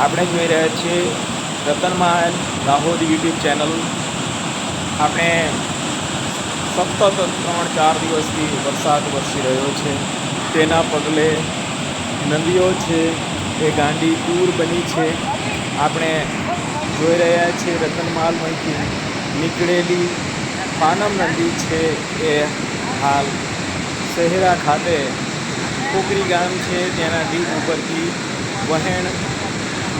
આપણે જોઈ રહ્યા છીએ રતન મહાલ દાહોદ યુટ્યુબ ચેનલ. આપણે સતત ત્રણ ચાર દિવસથી વરસાદ વરસી રહ્યો છે. તેના પગલે નદીઓ છે, એ ગાંડી પૂર બની છે. આપણે જોઈ રહ્યા છીએ રતનમાલમાંથી નીકળેલી પાનમ નદી છે, એ હાલ શહેરા ખાતે કોકરી ગામ છે. તેના ડીપ ઉપરથી વહેણ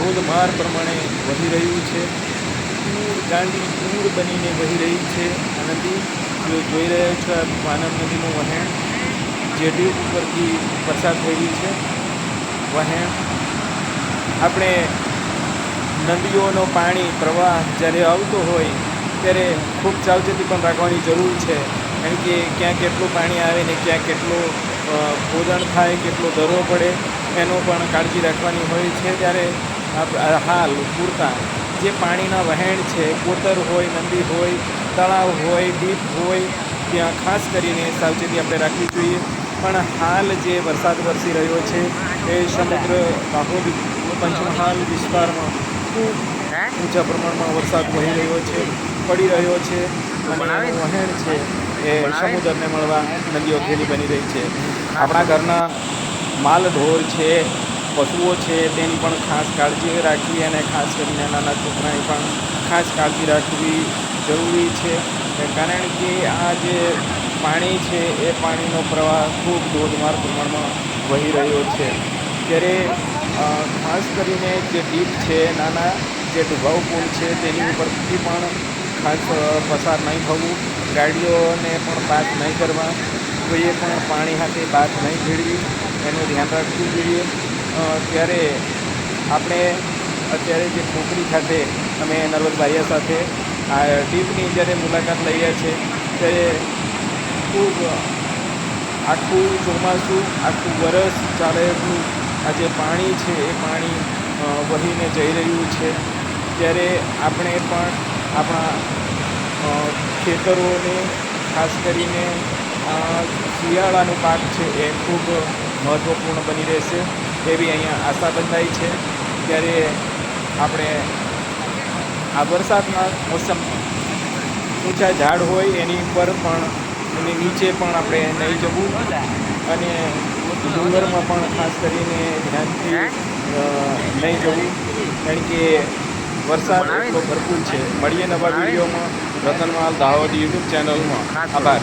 ધોધમાર પ્રમાણે વહી રહ્યું છે. પૂર ગાંડી પૂર બનીને વહી રહી છે. આ નદી જો જોઈ રહ્યા છો આ માનવ નદીનું વહેણ જે ઉપરથી પસાર થઈ રહી છે. વહેણ, આપણે નદીઓનો પાણી, પ્રવાહ જ્યારે આવતો હોય, ત્યારે ખૂબ સાવચેતી પણ રાખવાની જરૂર છે. કારણ કે ક્યાં કેટલું પાણી આવે ને ક્યાં કેટલું ભોજન થાય, કેટલો દરો પડે, એનો પણ કાળજી રાખવાની હોય છે. ત્યારે હાલ પૂરતા. જે પાણીના વહેણ છે, કોતર હોય, નદી હોય, તળાવ હોય ડીપ હોય, ત્યાં ખાસ કરીને સાવચેતી આપણે રાખવી જોઈએ. પણ હાલ જે વરસાદ વરસી રહ્યો છે, એ સમગ્ર દાહોદ પંચમહાલ વિસ્તારમાં ખૂબ ઊંચા પ્રમાણમાં વરસાદ વહી રહ્યો છે, પડી રહ્યો છે. અને વહેણ છે, એ સમુદ્રને મળવા નદીઓ ઘેરી બની રહી છે. આપણા ઘરના માલ ઢોર છે પશુઓ છે, તેની પણ ખાસ કાળજી રાખવી અને ખાસ કરીને નાના છોકરાની પણ ખાસ કાળજી રાખવી જરૂરી છે. કારણ કે આ જે પાણી છે, એ પાણીનો પ્રવાહ ખૂબ ધોધમાર પ્રમાણમાં વહી રહ્યો છે. ત્યારે ખાસ કરીને જે ડીપ છે, નાના જે ડુભાવ પુલ છે, તેની ઉપરથી પણ ખાસ પસાર નહીં થવું, ગાડીઓને પણ પાસ નહીં કરવા કોઈએ પણ પાણી સાથે બાદ નહીં ભેળવી, એનું ધ્યાન રાખવું જોઈએ. ત્યારે આપણે અત્યારે જે ખોખરી ખાતે અમે નર્વદ ભાઈયા સાથે, આ ડીપની જ્યારે મુલાકાત લઈએ છીએ ત્યારે ખૂબ આખું ચોમાસું, આખું વરસ ચાલે આ જે પાણી છે, એ પાણી વહીને જઈ રહ્યું છે. ત્યારે આપણે પણ આપણા ખેતરોને, ખાસ કરીને શિયાળાનો પાક છે, એ ખૂબ મહત્ત્વપૂર્ણ બની રહેશે. એવી અહીંયા આશા બંધાઈ છે ત્યારે આપણે આ વરસાદના મોસમ ઊંચા ઝાડ હોય એની ઉપર પણ એની નીચે પણ આપણે નહીં જવું. અને ડુંગરમાં પણ ખાસ કરીને ધ્યાનથી નહીં જવું. કારણ કે વરસાદ એટલો ભરપૂર છે. મળીએ નવા વિડીયોમાં. રતનમાલ દાહોદ યુટ્યુબ ચેનલમાં આભાર.